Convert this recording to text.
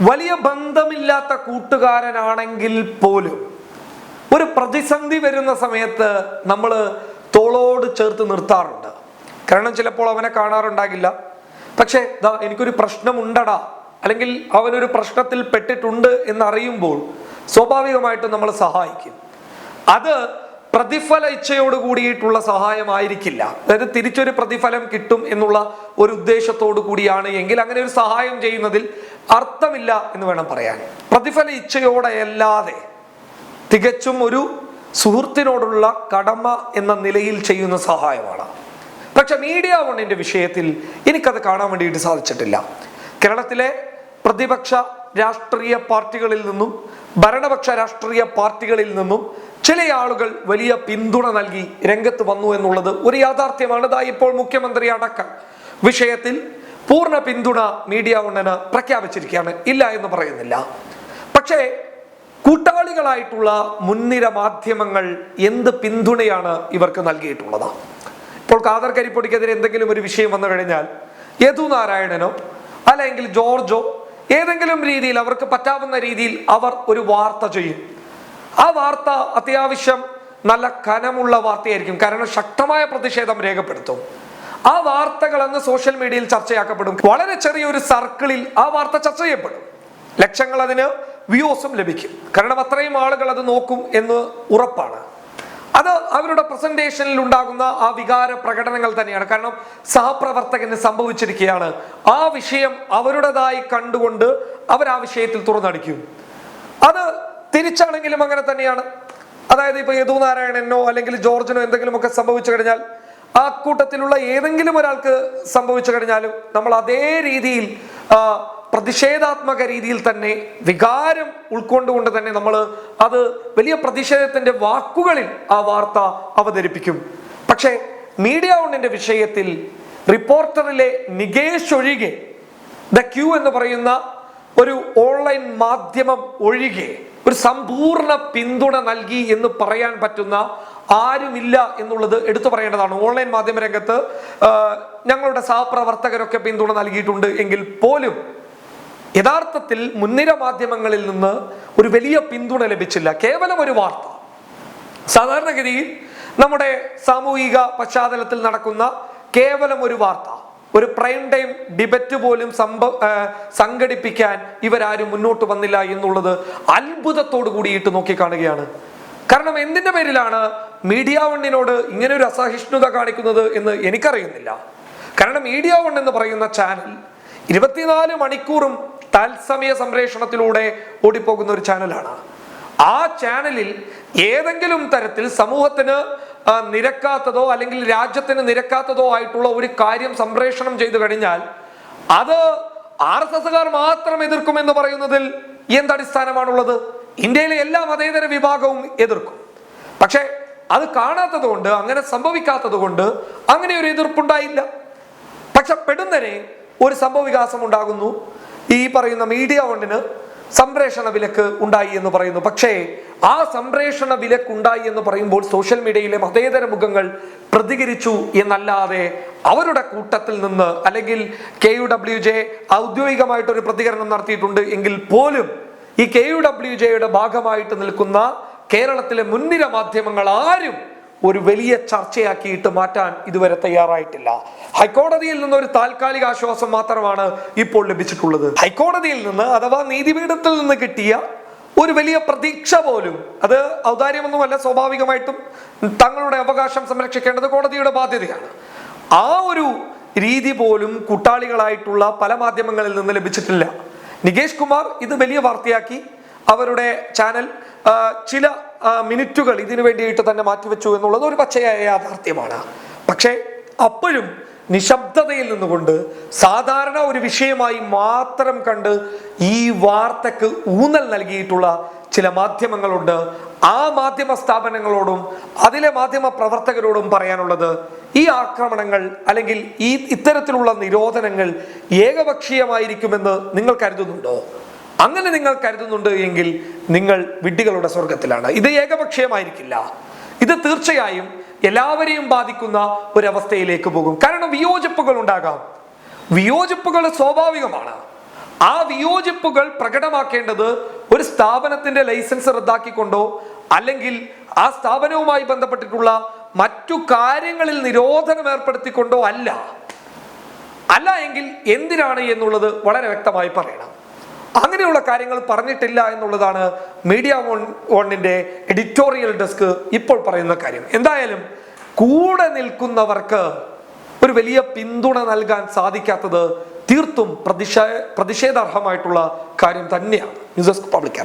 വലിയ ബന്ധമില്ലാത്ത കൂട്ടുകാരനാണെങ്കിൽ പോലും ഒരു പ്രതിസന്ധി വരുന്ന സമയത്ത് നമ്മൾ തോളോട് ചേർത്ത് നിർത്താറുണ്ട്. കാരണം ചിലപ്പോൾ അവനെ കാണാറുണ്ടാകില്ല. പക്ഷേ ദാ എനിക്കൊരു പ്രശ്നമുണ്ടടാ. അല്ലെങ്കിൽ അവനൊരു പ്രശ്നത്തിൽ പെട്ടിട്ടുണ്ട് എന്നറിയുമ്പോൾ സ്വാഭാവികമായിട്ടും നമ്മൾ സഹായിക്കും. അത് പ്രതിഫല ഇച്ഛയോട് കൂടിയിട്ടുള്ള സഹായമായിരിക്കില്ല. അതായത് തിരിച്ചൊരു പ്രതിഫലം കിട്ടും എന്നുള്ള ഒരു ഉദ്ദേശത്തോടു കൂടിയാണ്. എങ്കിൽ അങ്ങനെ ഒരു സഹായം ചെയ്യുന്നതിൽ അർത്ഥമില്ല എന്ന് വേണം പറയാൻ. പ്രതിഫല ഇച്ഛയോടെയല്ലാതെ തികച്ചും ഒരു സുഹൃത്തിനോടുള്ള കടമ എന്ന നിലയിൽ ചെയ്യുന്ന സഹായമാണ്. പക്ഷെ മീഡിയ വണ്ണിന്റെ വിഷയത്തിൽ എനിക്കത് കാണാൻ വേണ്ടിയിട്ട് സാധിച്ചിട്ടില്ല. കേരളത്തിലെ പ്രതിപക്ഷ രാഷ്ട്രീയ പാർട്ടികളിൽ നിന്നും ഭരണപക്ഷ രാഷ്ട്രീയ പാർട്ടികളിൽ നിന്നും ചില ആളുകൾ വലിയ പിന്തുണ നൽകി രംഗത്ത് വന്നു എന്നുള്ളത് ഒരു യാഥാർത്ഥ്യമാണ്. ഇതാ ഇപ്പോൾ മുഖ്യമന്ത്രി അടക്കം വിഷയത്തിൽ പൂർണ പിന്തുണ മീഡിയ ഉണ്ണന് പ്രഖ്യാപിച്ചിരിക്കുകയാണ്. ഇല്ല എന്ന് പറയുന്നില്ല. പക്ഷേ കൂട്ടാളികളായിട്ടുള്ള മുൻനിര മാധ്യമങ്ങൾ എന്ത് പിന്തുണയാണ് ഇവർക്ക് നൽകിയിട്ടുള്ളത്? ഇപ്പോൾ കാദർ കരിപ്പൊടിക്കെതിരെ എന്തെങ്കിലും ഒരു വിഷയം വന്നു കഴിഞ്ഞാൽ യദു നാരായണനോ അല്ലെങ്കിൽ ജോർജോ ഏതെങ്കിലും രീതിയിൽ അവർക്ക് പറ്റാവുന്ന രീതിയിൽ അവർ ഒരു വാർത്ത ചെയ്യും. ആ വാർത്ത അത്യാവശ്യം നല്ല കനമുള്ള വാർത്തയായിരിക്കും. കാരണം ശക്തമായ പ്രതിഷേധം രേഖപ്പെടുത്തും. ആ വാർത്തകൾ അന്ന് സോഷ്യൽ മീഡിയയിൽ ചർച്ചയാക്കപ്പെടും. വളരെ ചെറിയൊരു സർക്കിളിൽ ആ വാർത്ത ചർച്ച ചെയ്യപ്പെടും. ലക്ഷങ്ങൾ അതിന് വ്യൂസും ലഭിക്കും. കാരണം അത്രയും ആളുകൾ അത് നോക്കും എന്ന് ഉറപ്പാണ്. അത് അവരുടെ പ്രസന്റേഷനിൽ ഉണ്ടാകുന്ന ആ വികാര പ്രകടനങ്ങൾ തന്നെയാണ്. കാരണം സഹപ്രവർത്തകന് സംഭവിച്ചിരിക്കുകയാണ്. ആ വിഷയം അവരുടേതായി കണ്ടുകൊണ്ട് അവർ ആ വിഷയത്തിൽ തുറന്നടിക്കും. അത് തിരിച്ചാണെങ്കിലും അങ്ങനെ തന്നെയാണ്. അതായത് ഇപ്പൊ യദു നാരായണനോ അല്ലെങ്കിൽ ജോർജിനോ എന്തെങ്കിലുമൊക്കെ സംഭവിച്ചു കഴിഞ്ഞാൽ ആ കൂട്ടത്തിലുള്ള ഏതെങ്കിലും ഒരാൾക്ക് സംഭവിച്ചു കഴിഞ്ഞാലും നമ്മൾ അതേ രീതിയിൽ പ്രതിഷേധാത്മക രീതിയിൽ തന്നെ വികാരം ഉൾക്കൊണ്ടുകൊണ്ട് തന്നെ നമ്മൾ അത് വലിയ പ്രതിഷേധത്തിന്റെ വാക്കുകളിൽ ആ വാർത്ത അവതരിപ്പിക്കും. പക്ഷേ മീഡിയ ഓണിന്റെ വിഷയത്തിൽ റിപ്പോർട്ടറിലെ നികേഷ് ഒഴികെ ദ ക്യൂ എന്ന് പറയുന്ന ഒരു ഓൺലൈൻ മാധ്യമം ഒഴികെ ഒരു സമ്പൂർണ പിന്തുണ നൽകി എന്ന് പറയാൻ പറ്റുന്ന ആരുമില്ല എന്നുള്ളത് എടുത്തു പറയേണ്ടതാണ്. ഓൺലൈൻ മാധ്യമ രംഗത്ത് ഞങ്ങളുടെ സഹപ്രവർത്തകരൊക്കെ പിന്തുണ നൽകിയിട്ടുണ്ട് എങ്കിൽ പോലും യഥാർത്ഥത്തിൽ മുൻനിര മാധ്യമങ്ങളിൽ നിന്ന് ഒരു വലിയ പിന്തുണ ലഭിച്ചില്ല. കേവലം ഒരു വാർത്ത. സാധാരണഗതിയിൽ നമ്മുടെ സാമൂഹിക പശ്ചാത്തലത്തിൽ നടക്കുന്ന കേവലം ഒരു വാർത്ത. ഒരു പ്രൈം ടൈം ഡിബറ്റ് പോലും സംഭവ സംഘടിപ്പിക്കാൻ ഇവരാരും മുന്നോട്ട് വന്നില്ല എന്നുള്ളത് അത്ഭുതത്തോട് കൂടിയിട്ട് നോക്കിക്കാണുകയാണ്. കാരണം എന്തിന്റെ പേരിലാണ് മീഡിയ വണ്ണിനോട് ഇങ്ങനെ ഒരു അസഹിഷ്ണുത കാണിക്കുന്നത് എന്ന് എനിക്കറിയുന്നില്ല. കാരണം മീഡിയ വൺ എന്ന് പറയുന്ന ചാനൽ ഇരുപത്തിനാല് മണിക്കൂറും തത്സമയ സംപ്രേഷണത്തിലൂടെ ഓടിപ്പോകുന്ന ഒരു ചാനലാണ് ആ ചാനലിൽ ഏതെങ്കിലും തരത്തിൽ സമൂഹത്തിന് നിരക്കാത്തതോ അല്ലെങ്കിൽ രാജ്യത്തിന് നിരക്കാത്തതോ ആയിട്ടുള്ള ഒരു കാര്യം സംപ്രേഷണം ചെയ്തു കഴിഞ്ഞാൽ അത് ആർ എസ് എസുകാർ മാത്രം എതിർക്കുമെന്ന് പറയുന്നതിൽ എന്തടിസ്ഥാനമാണുള്ളത് ഇന്ത്യയിലെ എല്ലാ മതേതര വിഭാഗവും എതിർക്കും. പക്ഷേ അത് കാണാത്തത് കൊണ്ട് അങ്ങനെ സംഭവിക്കാത്തത് കൊണ്ട് അങ്ങനെ ഒരു എതിർപ്പുണ്ടായില്ല. പക്ഷെ പെടുന്നനെ ഒരു സംഭവവികാസം ഉണ്ടാകുന്നു. ഈ പറയുന്ന മീഡിയ വണ്ണിന് സംപ്രേഷണ വിലക്ക് ഉണ്ടായി എന്ന് പറയുന്നു. പക്ഷേ ആ സംപ്രേഷണ വിലക്കുണ്ടായി എന്ന് പറയുമ്പോൾ സോഷ്യൽ മീഡിയയിലെ മതേതര മുഖങ്ങൾ പ്രതികരിച്ചു എന്നല്ലാതെ അവരുടെ കൂട്ടത്തിൽ നിന്ന് അല്ലെങ്കിൽ കെ യു ഡബ്ല്യു ജെ ഔദ്യോഗികമായിട്ടൊരു പ്രതികരണം നടത്തിയിട്ടുണ്ട് എങ്കിൽ പോലും ഈ കെ യു ഡബ്ല്യു ജെയുടെ ഭാഗമായിട്ട് നിൽക്കുന്ന കേരളത്തിലെ മുൻനിര മാധ്യമങ്ങൾ ആരും ഒരു വലിയ ചർച്ചയാക്കിയിട്ട് മാറ്റാൻ ഇതുവരെ തയ്യാറായിട്ടില്ല. ഹൈക്കോടതിയിൽ നിന്ന് ഒരു താൽക്കാലിക ആശ്വാസം മാത്രമാണ് ഇപ്പോൾ ലഭിച്ചിട്ടുള്ളത്. ഹൈക്കോടതിയിൽ നിന്ന് അഥവാ നീതിപീഠത്തിൽ നിന്ന് കിട്ടിയ ഒരു വലിയ പ്രതീക്ഷ പോലും. അത് ഔദാര്യമൊന്നുമല്ല സ്വാഭാവികമായിട്ടും തങ്ങളുടെ അവകാശം സംരക്ഷിക്കേണ്ടത് കോടതിയുടെ ബാധ്യതയാണ്. ആ ഒരു രീതി പോലും കൂട്ടാളികളായിട്ടുള്ള പല മാധ്യമങ്ങളിൽ നിന്ന് ലഭിച്ചിട്ടില്ല. നികേഷ് കുമാർ ഇത് വലിയ വാർത്തയാക്കി. അവരുടെ ചാനൽ ചില മിനിറ്റുകൾ ഇതിനു വേണ്ടിയിട്ട് തന്നെ മാറ്റിവെച്ചു എന്നുള്ളത് ഒരു പച്ചയായ യാഥാർത്ഥ്യമാണ്. പക്ഷേ അപ്പോഴും നിശബ്ദതയിൽ നിന്നുകൊണ്ട് സാധാരണ ഒരു വിഷയമായി മാത്രം കണ്ട് ഈ വാർത്തക്ക് ഊന്നൽ നൽകിയിട്ടുള്ള ചില മാധ്യമങ്ങളുണ്ട്. ആ മാധ്യമ സ്ഥാപനങ്ങളോടും അതിലെ മാധ്യമ പ്രവർത്തകരോടും പറയാനുള്ളത് ഈ ആക്രമണങ്ങൾ അല്ലെങ്കിൽ ഈ ഇത്തരത്തിലുള്ള നിരോധനങ്ങൾ ഏകപക്ഷീയമായിരിക്കുമെന്ന് നിങ്ങൾ കരുതുന്നുണ്ടോ? അങ്ങനെ നിങ്ങൾ കരുതുന്നുണ്ട് എങ്കിൽ നിങ്ങൾ വിഡ്ഢികളുടെ സ്വർഗത്തിലാണ് ഇത് ഏകപക്ഷീയമായിരിക്കില്ല. ഇത് തീർച്ചയായും എല്ലാവരെയും ബാധിക്കുന്ന ഒരവസ്ഥയിലേക്ക് പോകും. കാരണം വിയോജിപ്പുകൾ ഉണ്ടാകാം. വിയോജിപ്പുകൾ സ്വാഭാവികമാണ്. ആ വിയോജിപ്പുകൾ പ്രകടമാക്കേണ്ടത് ഒരു സ്ഥാപനത്തിന്റെ ലൈസൻസ് റദ്ദാക്കിക്കൊണ്ടോ അല്ലെങ്കിൽ ആ സ്ഥാപനവുമായി ബന്ധപ്പെട്ടിട്ടുള്ള മറ്റു കാര്യങ്ങളിൽ നിരോധനം ഏർപ്പെടുത്തിക്കൊണ്ടോ അല്ല. അല്ല എങ്കിൽ എന്തിനാണ് എന്നുള്ളത് വളരെ വ്യക്തമായി പറയണം. അങ്ങനെയുള്ള കാര്യങ്ങൾ പറഞ്ഞിട്ടില്ല എന്നുള്ളതാണ് മീഡിയ വൺ വണ്ണിന്റെ എഡിറ്റോറിയൽ ഡെസ്ക് ഇപ്പോൾ പറയുന്ന കാര്യം. എന്തായാലും കൂടെ നിൽക്കുന്നവർക്ക് ഒരു വലിയ പിന്തുണ നൽകാൻ സാധിക്കാത്തത് തീർത്തും പ്രതിഷേ പ്രതിഷേധാർഹമായിട്ടുള്ള കാര്യം തന്നെയാണ്. News desk public